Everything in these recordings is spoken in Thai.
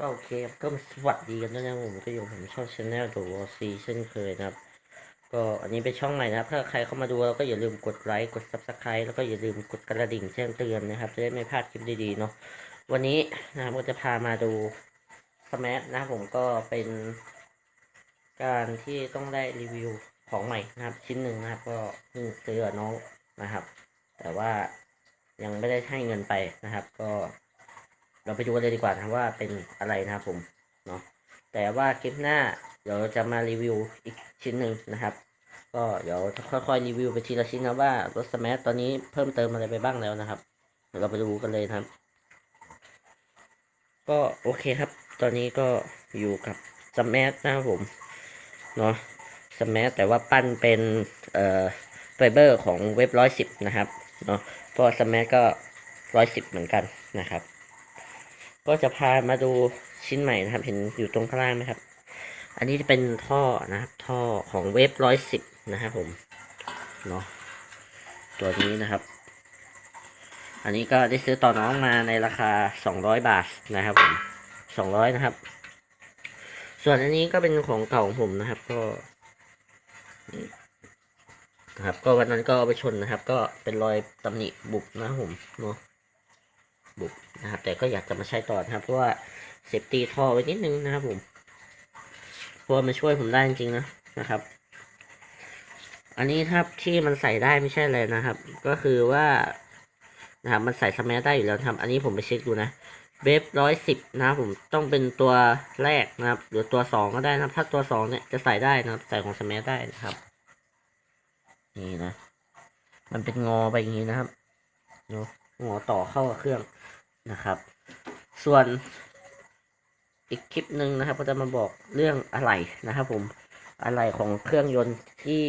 ก็โอเคครับก็สวัสดีกันด้วยนะผมก็อยู่ผมช่องชาแนลตัวซีเช่นเคยนะครับ ก็อันนี้เป็นช่องใหม่นะครับ ถ้าใครเข้ามาดูเราก็อย่าลืมกดไลค์กดซับสไครต์แล้วก็อย่าลืมกดกระดิ่งแจ้งเตือนนะครับ จะได้ไม่พลาดคลิปดีๆเนาะวันนี้นะครับก็จะพามาดูสมัทนะครับผมก็เป็นการที่ต้องได้รีวิวของใหม่นะครับ ชิ้นหนึ่งนะครับ ก็เพิ่งซื้อน้องนะครับ แต่ว่ายังไม่ได้ให้เงินไปนะครับ ก็ เราไปดูกันเลยดีกว่านะว่าเป็นอะไรนะครับผมเนาะแต่ว่าคลิปหน้าเดี๋ยวจะมารีวิวอีกชิ้นหนึ่งนะครับ ก็เดี๋ยวจะค่อยๆรีวิวไปทีละชิ้นนะว่ารถสมัทตอนนี้เพิ่มเติมอะไรไปบ้างแล้วนะครับเดี๋ยวเราไปดูกันเลยนะครับ ก็โอเคครับ ตอนนี้ก็อยู่กับสมัทนะครับผมเนาะสมัทแต่ว่าปั้นเป็นเอ่อไฟเบอร์ของเว็บร้อยสิบนะครับเนาะเพราะสมัทก็ร้อยสิบเหมือนกันนะครับ ก็จะพามาดูชิ้นใหม่นะครับ เห็นอยู่ตรงข้างล่างไหมครับ อันนี้จะเป็นท่อนะครับ ท่อของเวฟร้อยสิบนะครับผมเนาะตัวนี้นะครับ อันนี้ก็ได้ซื้อต่อน้องมาในราคาสองร้อยบาทนะครับผมสองร้อยนะครับ ส่วนอันนี้ก็เป็นของเก่าของผมนะครับ ก็นะครับ ก็วันนั้นก็เอาไปชนนะครับ ก็เป็นรอยตำหนิบุบนะครับผมเนาะ บุกนะครับ แต่ก็อยากจะมาใช้ต่อนะครับ เพราะว่าเซฟตี้ท่อไว้นิดนึงนะครับผมเพราะว่ามันช่วยผมได้จริงๆนะนะครับ อันนี้ถ้าที่มันใส่ได้ไม่ใช่เลยนะครับ ก็คือว่านะครับมันใส่สแมัได้อยู่แล้วครับ อันนี้ผมไปเช็คดูนะเบฟร้อยสิบนะครับผมต้องเป็นตัวแรกนะครับ หรือตัวสองก็ได้นะถ้าตัวสองเนี่ยจะใส่ได้นะครับ ใส่ของสแมัได้นะครับ นี่นะ มันเป็นงอไปอย่างนี้นะครับเนาะ งอต่อเข้ากับเครื่องนะครับ ส่วนอีกคลิปหนึ่งนะครับ ก็จะมาบอกเรื่องอะไหล่นะครับ ผมอะไหล่ของเครื่องยนต์ที่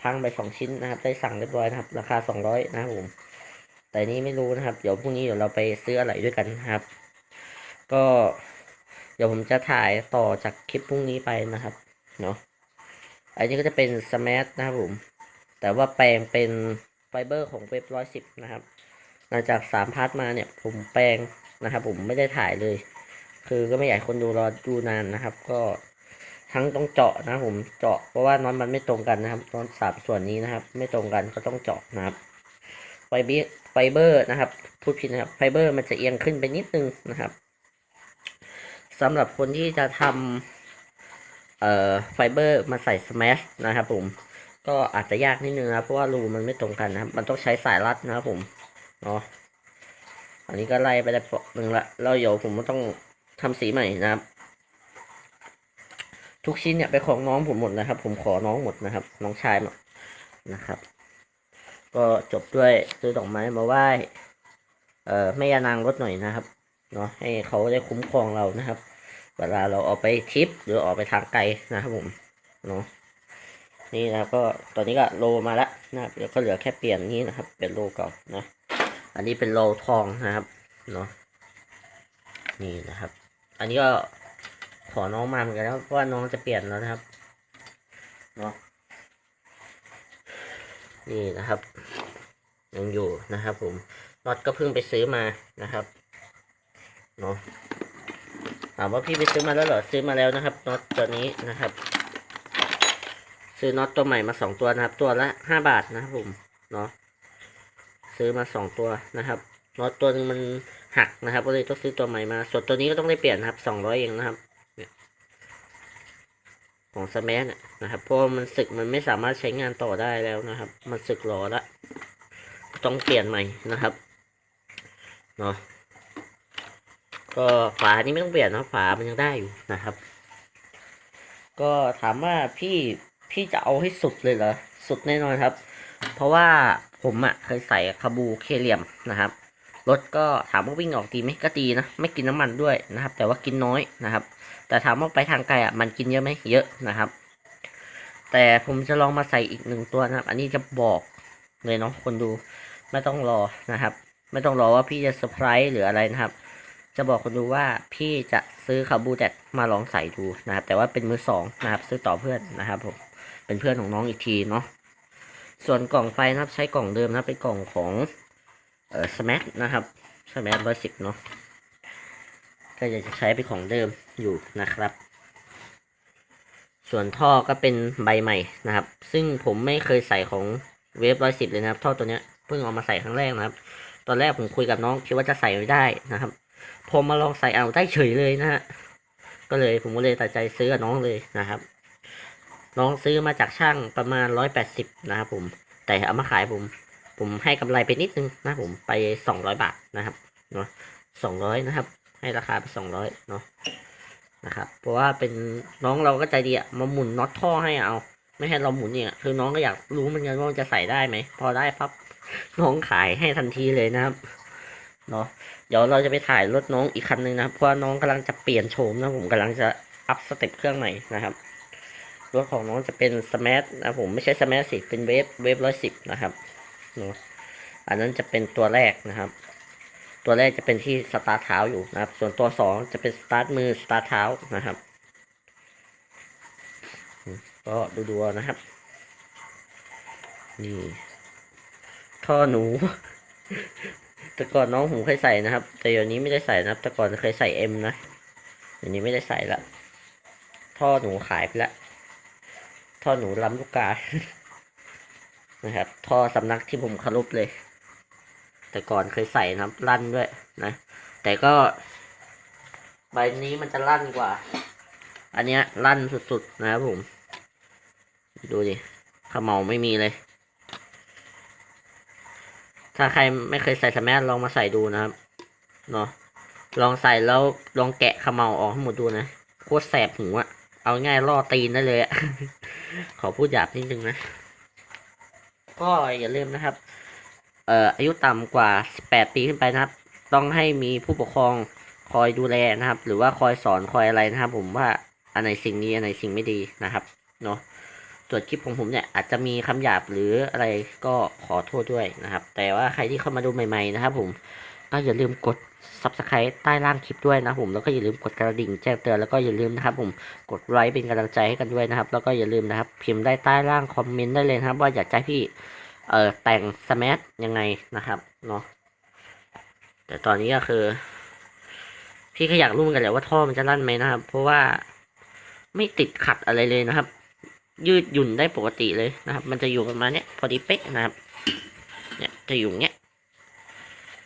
พังไปสองชิ้นนะครับ ได้สั่งเรียบร้อยนะครับ ราคาสองร้อยนะครับผม แต่นี้ไม่รู้นะครับ เดี๋ยวพรุ่งนี้เดี๋ยวเราไปซื้ออะไหล่ด้วยกันนะครับ ก็เดี๋ยวผมจะถ่ายต่อจากคลิปพรุ่งนี้ไปนะครับเนาะอันนี้ก็จะเป็นสมาร์ทนะครับผม แต่ว่าแปลงเป็นไฟเบอร์ของเว็บร้อยสิบนะครับ หลังจากสามพาร์ทมาเนี่ย ผมแปลงนะครับ ผมไม่ได้ถ่ายเลย คือก็ไม่อยากคนดูรอดูนานนะครับ ก็ทั้งต้องเจาะนะผมเจาะเพราะว่าน็อตมันไม่ตรงกันนะครับน็อตสามส่วนนี้นะครับ ไม่ตรงกันก็ต้องเจาะนะครับไฟเบอร์ไฟเบอร์นะครับพูดผิดนะครับไฟเบอร์มันจะเอียงขึ้นไปนิดนึงนะครับสำหรับคนที่จะทำเอ่อไฟเบอร์มาใส่สมาร์นะครับผมก็อาจจะยากนิดนึงนะเพราะว่ารูมันไม่ตรงกันนะครับ มันต้องใช้สายรัดนะครับผม เนาะอันนี้ก็ไล่ไปได้ปหนึ่งละแล้วเดี๋ยวผมก็ต้องทำสีใหม่นะครับ ทุกชิ้นเนี่ยไปของน้องผมหมดนะครับ ผมขอน้องหมดนะครับ น้องชายหมดนะครับ ก็จบด้วยซื้อดอกไม้มาไหว้เอ่อแม่ยานางรถหน่อยนะครับเนาะให้เขาได้คุ้มครองเรานะครับ เวลาเราออกไปทริปหรือออกไปทางไกลนะครับผมเนาะนี่นะก็ตอนนี้ก็โลมาแล้วนะครับเดี๋ยวก็เหลือแค่เปลี่ยนนี้นะครับ เป็นโลเก่านะ อันนี้เป็นโลทองนะครับเนาะนี่นะครับ อันนี้ก็ขอน้องมาเหมือนกันแล้วเพราะว่าน้องจะเปลี่ยนแล้วนะครับเนาะนี่นะครับยังอยู่นะครับผมน็อตก็เพิ่งไปซื้อมานะครับเนาะถามว่าพี่ไปซื้อมาแล้วเหรอซื้อมาแล้วนะครับน็อตตัวนี้นะครับ ซื้อน็อตตัวใหม่มาสองตัวนะครับ ตัวละห้าบาทนะครับผมเนาะ ซื้อมาสองตัวนะครับน็อตตัวหนึงมันหักนะครับ ก็เลยต้องซื้อตัวใหม่มา ส่วนตัวนี้ก็ต้องได้เปลี่ยนนะครับสองร้อยเองนะครับเนี่ยของสมัเนี่ยนะครับ เพราะมันสึกมันไม่สามารถใช้งานต่อได้แล้วนะครับ มันสึกหรอละต้องเปลี่ยนใหม่นะครับเนาะก็ฝานี้ไม่ต้องเปลี่ยนนะฝามันยังได้อยู่นะครับ ก็ถามว่าพี่พี่จะเอาให้สุดเลยเหรอสุดแน่นอนครับ เพราะว่า ผมอะ่ะเคยใส่คาบูเคเลียมนะครับรถก็ถามว่าวิ่งออกดีไหมก็ดีนะ ไม่กินน้ำมันด้วยนะครับ แต่ว่ากินน้อยนะครับ แต่ถามว่าไปทางไกลอะ่ะมันกินเยอะไหมเยอะนะครับ แต่ผมจะลองมาใส่อีกหนึ่งตัวนะครับ อันนี้จะบอกเลยเนาะคนดูไม่ต้องรอนะครับ ไม่ต้องรอว่าพี่จะเซอร์ไพรส์หรืออะไรนะครับ จะบอกคนดูว่าพี่จะซื้อคาบูแดดมาลองใส่ดูนะครับ แต่ว่าเป็นมือสองนะครับ ซื้อต่อเพื่อนนะครับผมเป็นเพื่อนของน้องอีกทีเนาะ ส่วนกล่องไฟนะครับใช้กล่องเดิมนะเป็นกล่องของเอ่อสมันะครับสมัทร้อยสิบเนาะก็อยากจะใช้เป็นของเดิมอยู่นะครับ ส่วนท่อก็เป็นใบใหม่นะครับ ซึ่งผมไม่เคยใส่ของเวฟร้อยสิบเลยนะครับ ท่อตัวเนี้ยเพิ่งเอามาใส่ครั้งแรกนะครับ ตอนแรกผมคุยกับน้องคิดว่าจะใส่ไม่ได้นะครับ พอมาลองใส่เอาได้เฉยเลยนะฮะก็เลยผมก็เลยตัดใจซื้อกับน้องเลยนะครับ น้องซื้อมาจากช่างประมาณร้อยแปดสิบนะครับผม แต่เอามาขายผม ผมให้กำไรไปนิดนึงนะผมไปสองร้อยบาทนะครับเนาะสองร้อยนะครับ ให้ราคาไปสองร้อยเนาะนะครับ เพราะว่าเป็นน้องเราก็ใจดีอะมาหมุนน็อตท่อให้เอา ไม่ให้เราหมุนเนี่ยคือน้องก็อยากรู้เหมือนกันว่าจะใส่ได้ไหม พอได้ปั๊บน้องขายให้ทันทีเลยนะครับเนาะเดี๋ยวเราจะไปถ่ายรถน้องอีกคันหนึ่งนะครับเพราะว่าน้องกำลังจะเปลี่ยนโฉมนะผมกำลังจะอัพสเต็ปเครื่องใหม่นะครับ รถของน้องจะเป็นสมาร์ทนะผมไม่ใช่สมาร์ทสิเป็นเวฟเวฟร้อยสิบนะครับเนาะอันนั้นจะเป็นตัวแรกนะครับ ตัวแรกจะเป็นที่สตาร์ทเท้าอยู่นะครับ ส่วนตัวสองจะเป็นสตาร์ทมือสตาร์ทเท้านะครับก็ดูดูนะครับ นี่ท่อหนู แต่ก่อนน้องผมเคยใส่นะครับ แต่เดี๋ยวนี้ไม่ได้ใส่นะครับ แต่ก่อนเคยใส่เอ็มนะเดี๋ยวนี้ไม่ได้ใส่ละท่อหนูขายไปละ ท่อหนูล้ำลูกกา นะครับ ท่อสำนักที่ผมคารพเลย แต่ก่อนเคยใส่นะลั่นด้วยนะ แต่ก็ ใบนี้มันจะลั่นกว่า อันเนี้ยลั่นสุดๆนะครับผม ดูดิขมเหลาไม่มีเลย ถ้าใครไม่เคยใส่สแมัลองมาใส่ดูนะครับ เนาะลองใส่แล้วลองแกะขมเหลาออกให้หมดดูนะ โคตรแสบหูอะเอาง่ายล่อตีนได้เลยอะ ขอพูดหยาบนิดนึงนะ ก็อย่าลืมนะครับ เอ่ออายุต่ำกว่า 18 ปีขึ้นไปนะครับ ต้องให้มีผู้ปกครองคอยดูแลนะครับ หรือว่าคอยสอนคอยอะไรนะครับ ผมว่าอันไหนสิ่งนี้อันไหนสิ่งไม่ดีนะครับเนาะส่วนคลิปของผมเนี่ยอาจจะมีคำหยาบหรืออะไรก็ขอโทษด้วยนะครับ แต่ว่าใครที่เข้ามาดูใหม่ ๆ นะครับ ผมก็อย่าลืมกด subscribe ใต้ล่างคลิปด้วยนะผมแล้วก็อย่าลืมกดกระดิ่งแจ้งเตือนแล้วก็อย่าลืมนะครับผมกดไลค์เป็นกำลังใจให้กันด้วยนะครับ แล้วก็อย่าลืมนะครับ พิมพ์ได้ใต้ล่างคอมเมนต์ได้เลยนะครับ ว่าอยากให้พี่เอ่อแต่งสแมัยังไงนะครับเนาะแต่ตอนนี้ก็คือ พี่ก็อยากรู้เหมือนกันแหละว่าท่อมันจะลั่นไหมนะครับ เพราะว่าไม่ติดขัดอะไรเลยนะครับ ยืดหยุ่นได้ปกติเลยนะครับ มันจะอยู่ประมาณเนี้ยพอดีเป๊ะนะครับ เนี่ยจะอยู่เนี้ย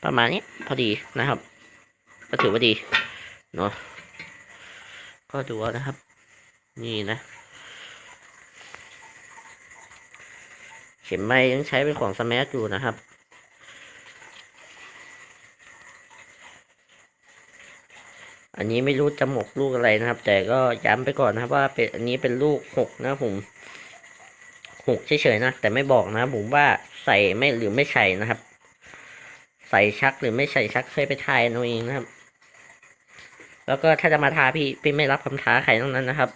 ประมาณนี้พอดีนะครับ ก็ถือว่าดีเนาะก็ดูนะครับ นี่นะ เข็มไม้ยังใช้เป็นของสมัอยู่นะครับอันนี้ไม่รู้จะหมกลูกอะไรนะครับ แต่ก็ย้ำไปก่อนนะครับว่าเป็นอันนี้เป็นลูกหกนะผมหกเฉยๆนะแต่ไม่บอกนะผมว่าใส่ไม่หรือไม่ใส่นะครับ ใส่ชักหรือไม่ใส่ชักเคยไปทายเอาเองนะครับ แล้วก็ถ้าจะมาท้าพี่พี่ไม่รับคำท้าใครทั้งนั้นนะครับ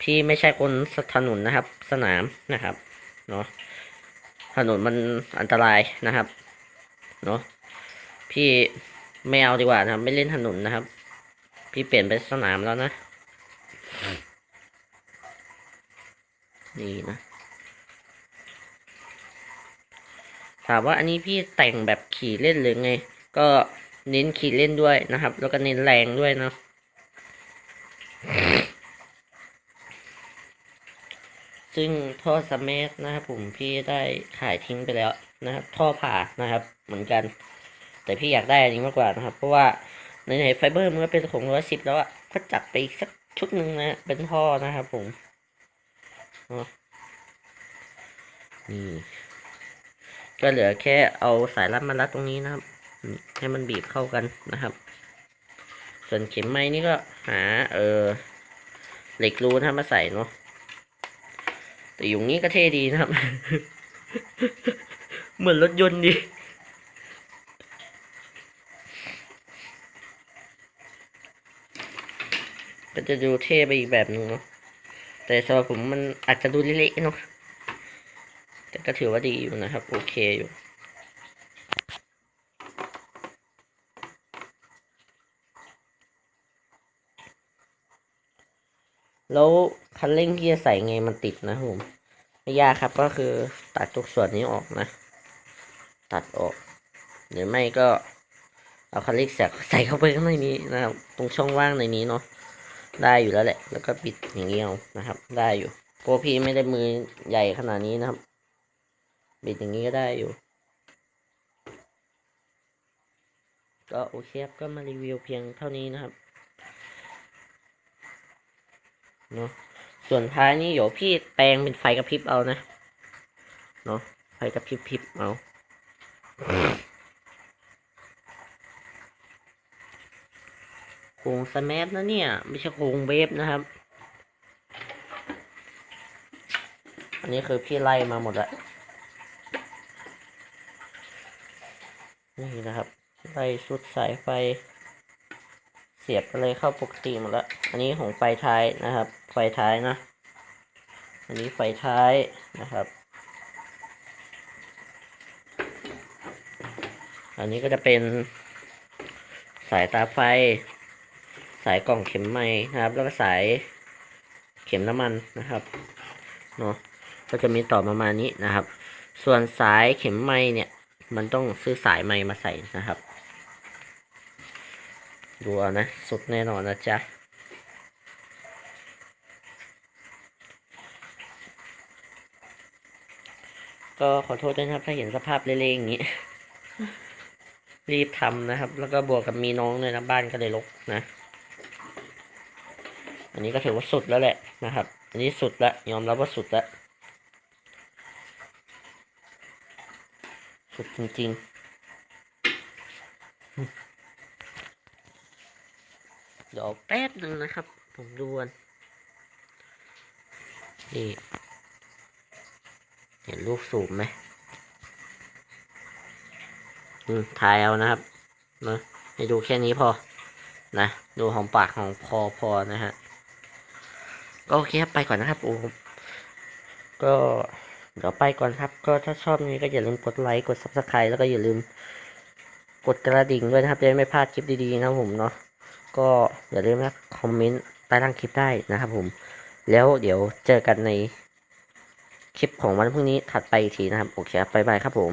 พี่ไม่ใช่คนถนนนะครับ สนามนะครับเนาะถนนมันอันตรายนะครับเนาะพี่ไม่เอาดีกว่านะครับ ไม่เล่นถนนนะครับ พี่เปลี่ยนไปสนามแล้วนะนี่นะถามว่าอันนี้พี่แต่งแบบขี่เล่นหรือไง ก็ เน้นขี่เล่นด้วยนะครับ แล้วก็เน้นแรงด้วยนะซึ่งท่อสมันะครับผมพี่ได้ขายทิ้งไปแล้วนะครับ ท่อผ่านะครับ เหมือนกัน แต่พี่อยากได้อันนี้มากกว่านะครับ เพราะว่าในไหนไฟเบอร์มันก็เป็นของร้อยสิบแล้วอะก็จัดไปอีกสักชุดหนึ่งนะเป็นท่อนะครับผมเนาะนี่ก็เหลือแค่เอาสายรัดมารัดตรงนี้นะครับ ให้มันบีบเข้ากันนะครับ ส่วนเข็มไม้นี่ก็หา เออเหล็กรูนะมาใส่เนาะแต่อยู่นี้ก็เท่ดีนะครับ เหมือนรถยนต์ดีก็จะดูเท่ไปอีกแบบหนึงเนาะแต่สำหรับผมมันอาจจะดูเละๆเนาะแต่ก็ถือว่าดีอยู่นะครับ โอเคอยู่ แล้วคันเร่งที่จะใส่ไงมันติดนะผมไม่ยากครับก็คือตัดทุกส่วนนี้ออกนะ ตัดออก หรือไม่ก็เอาคาลิกใส่ใส่เข้าไปข้างในนี้นะครับ ตรงช่องว่างในนี้เนาะได้อยู่แล้วแหละ แล้วก็ปิดอย่างนี้เอานะครับ ได้อยู่เพราะพี่ไม่ได้มือใหญ่ขนาดนี้นะครับบิดอย่างนี้ก็ได้อยู่ ก็โอเคครับก็มารีวิวเพียงเท่านี้นะครับ เนาะส่วนท้ายนี้เดี๋ยวพี่แปลงเป็นไฟกระพริบเอานะเนาะไฟกระพริบพริบเอาโครงสแมปนะเนี่ย ไม่ใช่โครงเวฟนะครับ อันนี้คือพี่ไล่มาหมดแล้วนี่นะครับไล่สุดสายไฟ เสียบไปเลยเข้าปกติหมดแล้วอันนี้ของไฟท้ายนะครับ ไฟท้ายนะ อันนี้ไฟท้ายนะครับ อันนี้ก็จะเป็นสายตาไฟ สายกล่องเข็มไม้นะครับ แล้วก็สายเข็มน้ำมันนะครับเนาะก็จะมีต่อประมาณนี้นะครับ ส่วนสายเข็มไม้เนี่ย มันต้องซื้อสายไม้มาใส่นะครับ ดูเอานะ สุดแน่นอนนะจ๊ะก็ขอโทษด้วยนะครับ ถ้าเห็นสภาพเละๆอย่างนี้ รีบทำนะครับ แล้วก็บวกกับมีน้องเลยนะบ้านก็เลยรกนะ อันนี้ก็ถือว่าสุดแล้วแหละนะครับ อันนี้สุดล้วยอมรับว่าสุดล้วสุดจริงๆ ดี๋ยวแป๊บหนึ่งนะครับ ผมดูกันนี่เห็นลูกสูบไหมอืมถ่ายเอานะครับนะให้ดูแค่นี้พอ นะ ดูหอมปากของพอพอนะฮะ ก็โอเคครับ ไปก่อนนะครับโอ้ก็เดี๋ยวไปก่อนครับ ก็ถ้าชอบนี้ก็อย่าลืมกดไลค์ กด subscribe แล้วก็อย่าลืมกดกระดิ่งด้วยนะครับจะไม่พลาดคลิปดีๆนะผมเนาะ ก็อย่าลืมนะคอมเมนต์ใต้ล่างคลิปได้นะครับผม แล้วเดี๋ยวเจอกันในคลิปของวันพรุ่งนี้ถัดไปอีกทีนะครับ โอเคครับบ๊ายบายครับผม